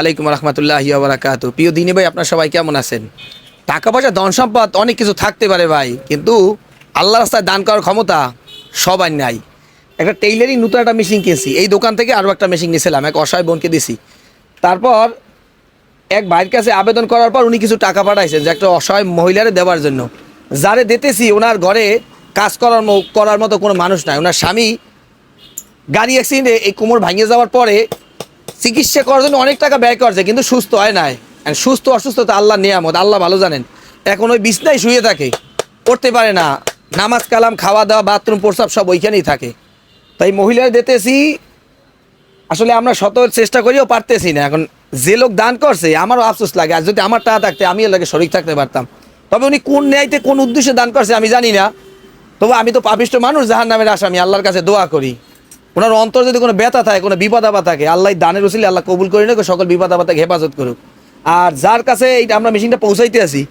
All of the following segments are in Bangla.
আলাইকুম ভাই, আপনার সবাই কেমন আছেন? টাকা পয়সা, ধন সম্পদ, অনেক কিছু থাকতে পারে ভাই, কিন্তু আল্লাহ রাস্তায় দান করার ক্ষমতা সবার নাই। একটা নতুন একটা মেশিন কিনছি। এই দোকান থেকে আরও একটা মেশিন নিয়েছিলাম, এক অসহায় বোনকে তারপর এক ভাইয়ের কাছে আবেদন করার পর উনি কিছু টাকা পাঠাইছেন যে একটা অসহায় মহিলারে দেওয়ার জন্য। যারে দিতেছি, ওনার ঘরে কাজ করার করার মতো কোনো মানুষ নাই। ওনার স্বামী গাড়ি অ্যাক্সিডেন্টে এই কোমর ভাঙিয়ে যাওয়ার পরে চিকিৎসা করার জন্য অনেক টাকা ব্যয় করছে, কিন্তু সুস্থ হয় নাই। সুস্থ, অসুস্থতা আল্লাহ নিয়ামত, আল্লাহ ভালো জানেন। এখন ওই বিছনায় শুয়ে থাকে, পড়তে পারে না। নামাজ কালাম, খাওয়া দাওয়া, বাথরুম প্রস্রাব সব ওইখানেই থাকে। তাই মহিলারা দিতেছি আসলে আমরা শত চেষ্টা করিও পারতেছি না। এখন যে লোক দান করছে, আমারও আফসোস লাগে। আর যদি আমার টাকা থাকতে, আমি লাগে শরিক থাকতে পারতাম। তবে উনি কোন ন্যায়তে কোন উদ্দেশ্যে দান করছে, আমি জানি না। তবু আমি তো পাপিষ্ট মানুষ জাহান নামের আশা আমি আল্লাহর কাছে দোয়া করি। ওনার অন্তর যদি কোনো ব্যথা থাকে, কোনো বিপদ আপদ থাকে, আল্লাহ দানের উসিলে আল্লাহ কবুল করে নেবে সকল বিপদ আপদ থেকে হেফাজত করুক। আর যার কাছে এইটা আমরা মেশিনটা পৌঁছাইতে আছি,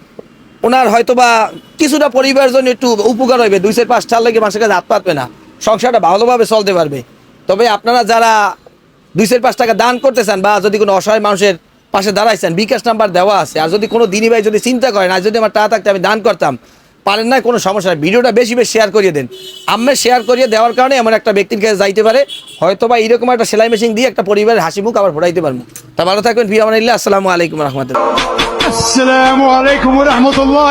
ওনার হয়তো বা কিছুটা পরিবারের জন্য একটু উপকার হইবে, দুই চার পাঁচ চার লেগে মানুষের কাছে হাত পাতবে না, সংসারটা ভালোভাবে চলতে পারবে। তবে আপনারা যারা দুই চার পাঁচ টাকা দান করতে চান বা যদি কোনো অসহায় মানুষের পাশে দাঁড়াইছেন, বিকাশ নাম্বার দেওয়া আছে, আর যদি কোনো দিনী ভাই যদি চিন্তা করেন, আর যদি আমার টাকা থাকতে আমি দান করতাম পারেন না কোনো সমস্যা নেই। ভিডিওটা বেশি বেশি শেয়ার করিয়ে দেন। আমি শেয়ার করিয়ে দেওয়ার কারণে এমন একটা ব্যক্তির কাছে যাইতে পারে। হয়তো বা এরকম একটা সেলাই মেশিন দিয়ে একটা পরিবারের হাসি মুখ আবার ফোটাইতে পারব। তা ভালো থাকবেন ভি আমার আসসালামু আলাইকুম রহমতুল্লাহ। আসসালামু আলাইকুম রহমতুল্লাহ